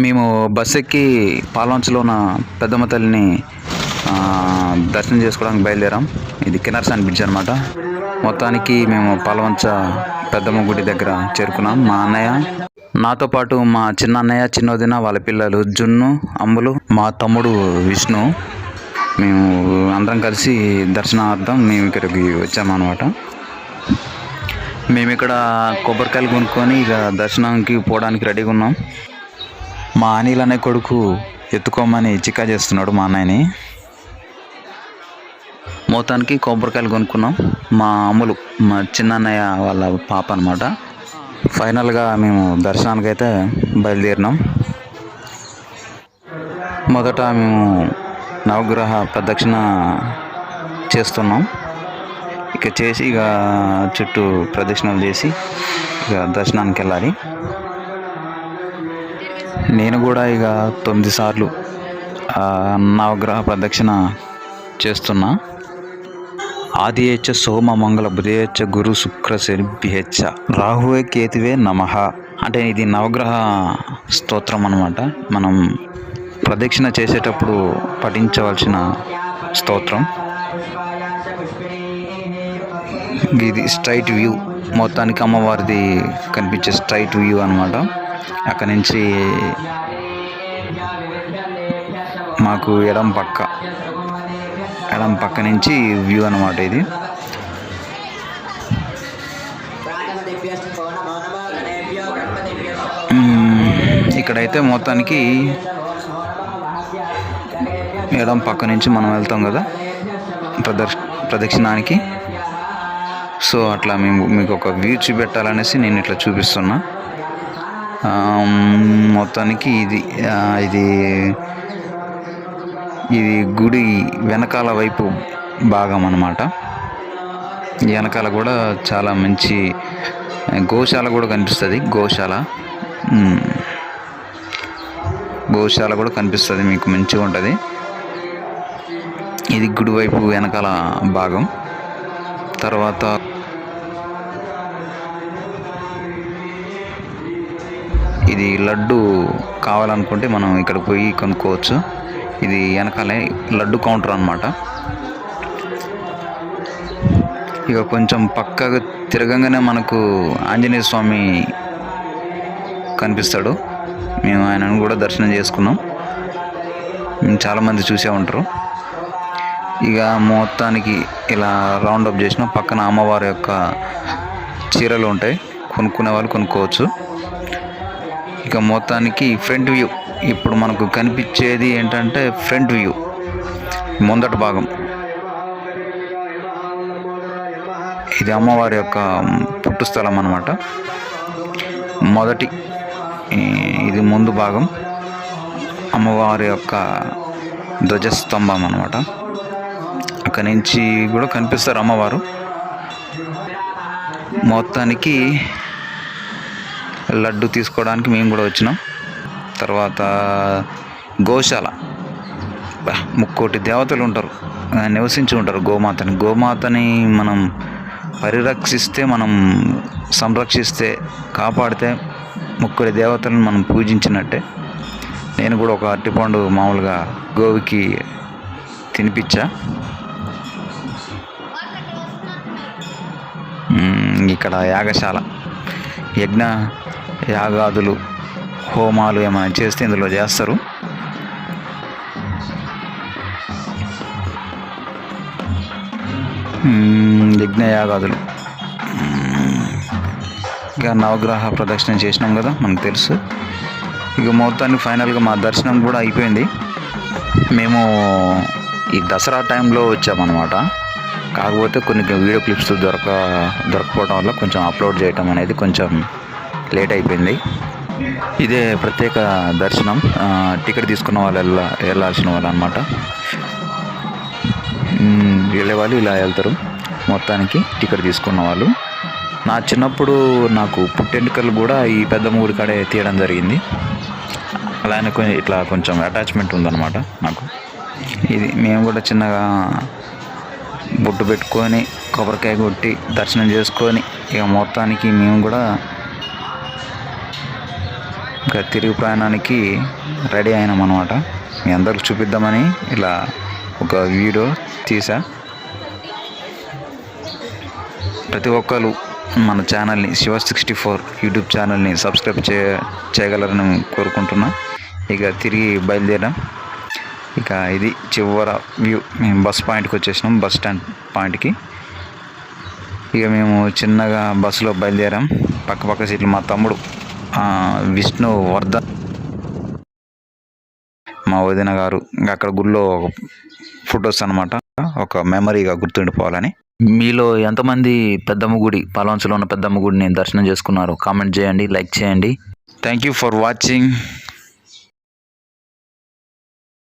మేము బస్ ఎక్కి పాలవంచలో ఉన్న పెద్దమ్మ తల్లిని దర్శనం చేసుకోవడానికి బయలుదేరాం. ఇది కినర్సాన్ బ్రిడ్జ్ అనమాట మొత్తానికి మేము పాలవంచ పెద్దమ్మ గుడి దగ్గర చేరుకున్నాం. మా అన్నయ్య నాతో పాటు మా చిన్న అన్నయ్య చిన్నోదిన వాళ్ళ పిల్లలు జున్ను అమ్ములు మా తమ్ముడు విష్ణు. మేము అందరం కలిసి దర్శనార్థం మేము ఇక్కడికి వచ్చామన్నమాట మేము ఇక్కడ కొబ్బరికాయలు కొనుక్కొని ఇక దర్శనానికి పోవడానికి రెడీగా ఉన్నాం. మా అనిల్ అనే కొడుకు ఎత్తుకోమని చిక్కా చేస్తున్నాడు మా అన్నయ్యని. మొత్తానికి కొబ్బరికాయలు కొనుక్కున్నాం. మా అమ్ములు మా చిన్న అన్నయ్య వాళ్ళ పాప అనమాట ఫైనల్గా మేము దర్శనానికి అయితే బయలుదేరినాం. మొదట మేము నవగ్రహ ప్రదక్షిణ చేస్తున్నాం. ఇక చేసి ఇక చుట్టూ ప్రదక్షిణలు చేసి ఇక దర్శనానికి వెళ్ళాలి. నేను కూడా ఇక తొమ్మిది సార్లు నవగ్రహ ప్రదక్షిణ చేస్తున్నా. ఆదియేచ్చ సోమ మంగళ బుధేచ్చ గురు శుక్ర శనిభ్యేచ్చ రాహువే కేతువే నమః. అంటే ఇది నవగ్రహ స్తోత్రం అనమాట మనం ప్రదక్షిణ చేసేటప్పుడు పఠించవలసిన స్తోత్రం. ఇది స్ట్రైట్ వ్యూ. మొత్తానికి అమ్మవారిది కనిపించే స్ట్రైట్ వ్యూ అనమాట అక్కడి నుంచి మాకు ఎడం పక్క ఎడం పక్క నుంచి వ్యూ అనమాట ఇది. ఇక్కడైతే మొత్తానికి ఎడం పక్క నుంచి మనం వెళ్తాం కదా ప్రదర్శ ప్రదక్షిణానికి. సో అట్లా మేము మీకు ఒక వ్యూ చూపెట్టాలనేసి నేను ఇట్లా చూపిస్తున్నా. మొత్తానికి ఇది ఇది ఇది గుడి వెనకాల వైపు భాగం అన్నమాట. వెనకాల కూడా చాలా మంచి గోశాల కూడా కనిపిస్తుంది గోశాల. గోశాల కూడా కనిపిస్తుంది మీకు మంచిగా ఉంటుంది. ఇది గుడి వైపు వెనకాల భాగం. తర్వాత ఇది లడ్డు కావాలనుకుంటే మనం ఇక్కడ పోయి కొనుక్కోవచ్చు. ఇది వెనకాలే లడ్డు కౌంటర్ అనమాట ఇక కొంచెం పక్కగా తిరగంగానే మనకు ఆంజనేయ స్వామి కనిపిస్తాడు. మేము ఆయనను కూడా దర్శనం చేసుకున్నాం. చాలామంది చూసే ఉంటారు. ఇక మొత్తానికి ఇలా రౌండ్ అప్ చేసిన పక్కన అమ్మవారి యొక్క చీరలు ఉంటాయి. కొనుక్కునే వాళ్ళు కొనుక్కోవచ్చు. ఇక మొత్తానికి ఫ్రంట్ వ్యూ. ఇప్పుడు మనకు కనిపించేది ఏంటంటే ఫ్రంట్ వ్యూ. ముందటి భాగం. ఇది అమ్మవారి యొక్క పుట్టు స్థలం అనమాట మొదటి ఇది ముందు భాగం. అమ్మవారి యొక్క ధ్వజస్తంభం అనమాట అక్కడి నుంచి కూడా కనిపిస్తారు అమ్మవారు. మొత్తానికి లడ్డు తీసుకోవడానికి మేము కూడా వచ్చినాం. తర్వాత గోశాల. ముక్కోటి దేవతలు ఉంటారు. నివసించి ఉంటారు గోమాతని. గోమాతని మనం పరిరక్షిస్తే మనం సంరక్షిస్తే కాపాడితే ముక్కోటి దేవతలను మనం పూజించినట్టే. నేను కూడా ఒక అరటిపండు మామూలుగా గోవికి తినిపించా. ఇక్కడ యాగశాల. యజ్ఞ యాగాదులు హోమాలు ఏమైనా చేస్తే ఇందులో చేస్తారు? యజ్ఞయాగాదులు యాగాదులు. ఇక నవగ్రహ ప్రదక్షిణ చేసినాం కదా మనకు తెలుసు. ఇక మొత్తాన్ని ఫైనల్గా మా దర్శనం కూడా అయిపోయింది. మేము ఈ దసరా టైంలో వచ్చామన్నమాట. కాకపోతే కొన్ని వీడియో క్లిప్స్ దొరక దొరకపోవడం వల్ల కొంచెం అప్లోడ్ చేయటం అనేది కొంచెం లేట్ అయిపోయింది. ఇదే ప్రత్యేక దర్శనం. టికెట్ తీసుకున్న వాళ్ళు వెళ్ళ వెళ్ళాల్సిన వాళ్ళు అనమాట వెళ్ళే వాళ్ళు ఇలా వెళ్తారు. మొత్తానికి టికెట్ తీసుకున్న వాళ్ళు. నా చిన్నప్పుడు నాకు పుట్టెంటుకలు కూడా ఈ పెద్ద మూడి కాడే తీయడం జరిగింది. అలానే కొంచెం ఇట్లా కొంచెం అటాచ్మెంట్ ఉందన్నమాట నాకు. ఇది మేము కూడా చిన్నగా బొట్టు పెట్టుకొని కొబ్బరికాయ కొట్టి దర్శనం చేసుకొని ఇక మొత్తానికి మేము కూడా ఇంకా తిరిగి ప్రయాణానికి రెడీ అయినాం అనమాట మీ అందరికి చూపిద్దామని ఇలా ఒక వీడియో తీసా. ప్రతి ఒక్కరు మన ఛానల్ని శివ సిక్స్టీ ఫోర్ యూట్యూబ్ ఛానల్ని సబ్స్క్రైబ్ చే చేయగలరని కోరుకుంటున్నా. ఇక తిరిగి బయలుదేరాం. ఇక ఇది చివర వ్యూ. మేము బస్ పాయింట్కి వచ్చేసినాం బస్ స్టాండ్ పాయింట్కి. ఇక మేము చిన్నగా బస్సులో బయలుదేరాం. పక్క పక్క సీట్లు మా తమ్ముడు విష్ణు వర్ధన్ మా వదిన గారు. అక్కడ గుళ్ళో ఫొటోస్ అన్నమాట. ఒక మెమరీగా గుర్తుండిపోవాలని. మీలో ఎంతమంది పెద్దమ్మ గుడి పాలవంచలో ఉన్న పెద్దమ్మ గుడిని దర్శనం చేసుకున్నారు కామెంట్ చేయండి లైక్ చేయండి. Thank you for watching